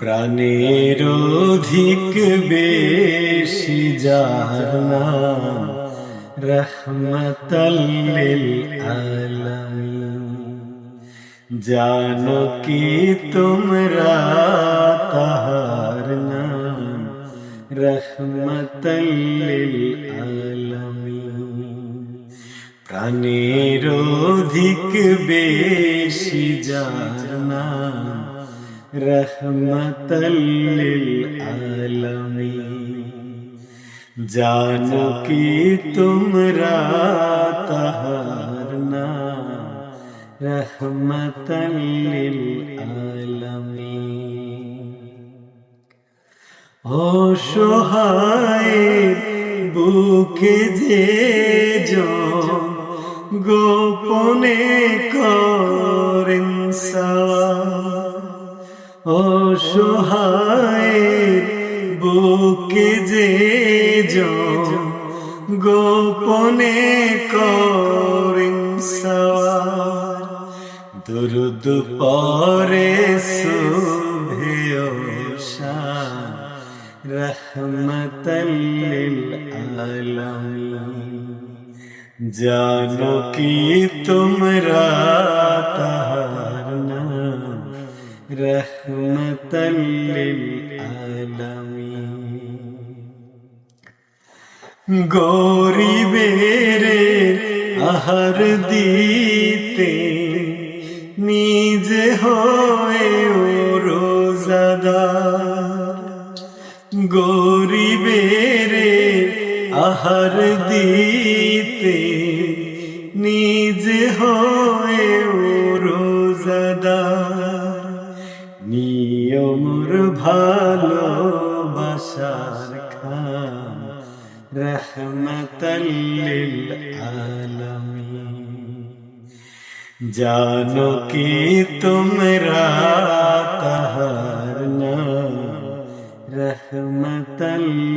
প্রাণের অধিক বেশি যার নাম রহমতাল্লিল আলামিন। জানো কি তোমরা তাহার নাম রহমতাল্লিল আলামিন। প্রাণের অধিক বেশি যার নাম রহমতাল্লিল আলামিন জানো কি তোমরা তাহার নাম রহমতাল্লিল আলামিন অসহায় বুকে যে গোপনে করেন সওয়াল অসহায় বুকে যে গোপনে করেন সওয়াল, দুরুদ পরে সুভেয়শান রহমতাল্লিল আলামিন। জানো কি তোমরা তাহার রহমতাল্লিল আলামিন। গরিবের আহার দিতে নিজে হয়ে ও রোজাদার গরিবের আহার দিতে নিজে হয়ে ও রোজাদার নিয়মর ভালোবাসার খান রহমতলিল আলামিন। জানো কি তোমরা তাহার না রহমতাল্লিল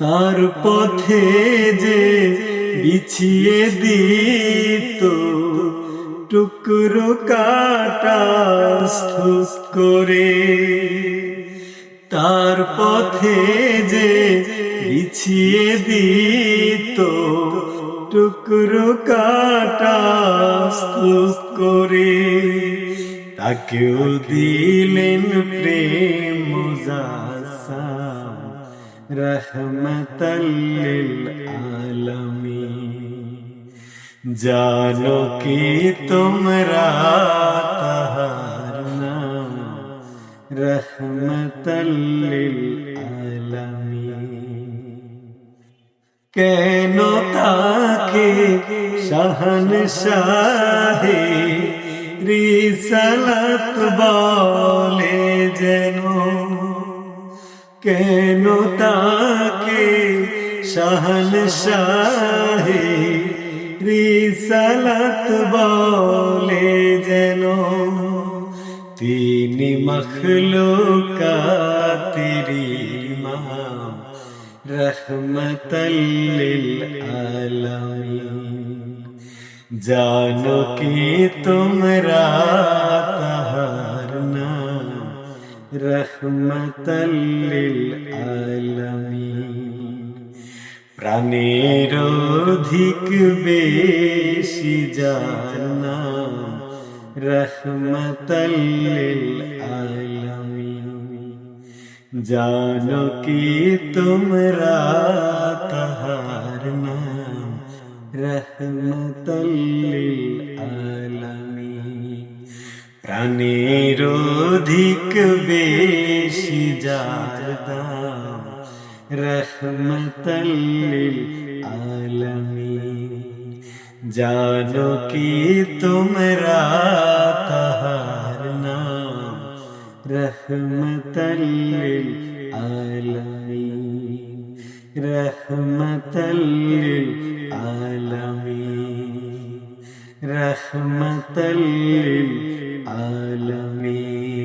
তার পথে যে বিছিয়ে দিত, টুকরো কাটা করে। তার পথে যে বিছিয়ে দিত, টুকরো কাটা করে। তাকেও দিলেন প্রেম মুজাসাম রহমতাল্লিল আলামিন জানো কি তোমরা রহমতাল্লিল আলামিন কেন তাকে শাহন শাহে রিসালাত বলে যেন কেন তাকে শাহন শাহে রিসালাত বলে যেন? তিনি মখলুকাতের ইমাম, রহমতাল্লিল আলামিন। জানো কি তোমরা অধিক বেশি যার নাম রহমতাল্লিল আলামিন। জানো কি তোমরা তাহার নাম? রহমতাল্লিল আলামিন। প্রাণের অধিক বেশি যার দাম রহমতাল্লিল আলামিন জানো কি তোমরা তাহার নাম রহমতাল্লিল আলামিন রহমতাল্লিল আলামিন রহমতাল্লিল আলামিন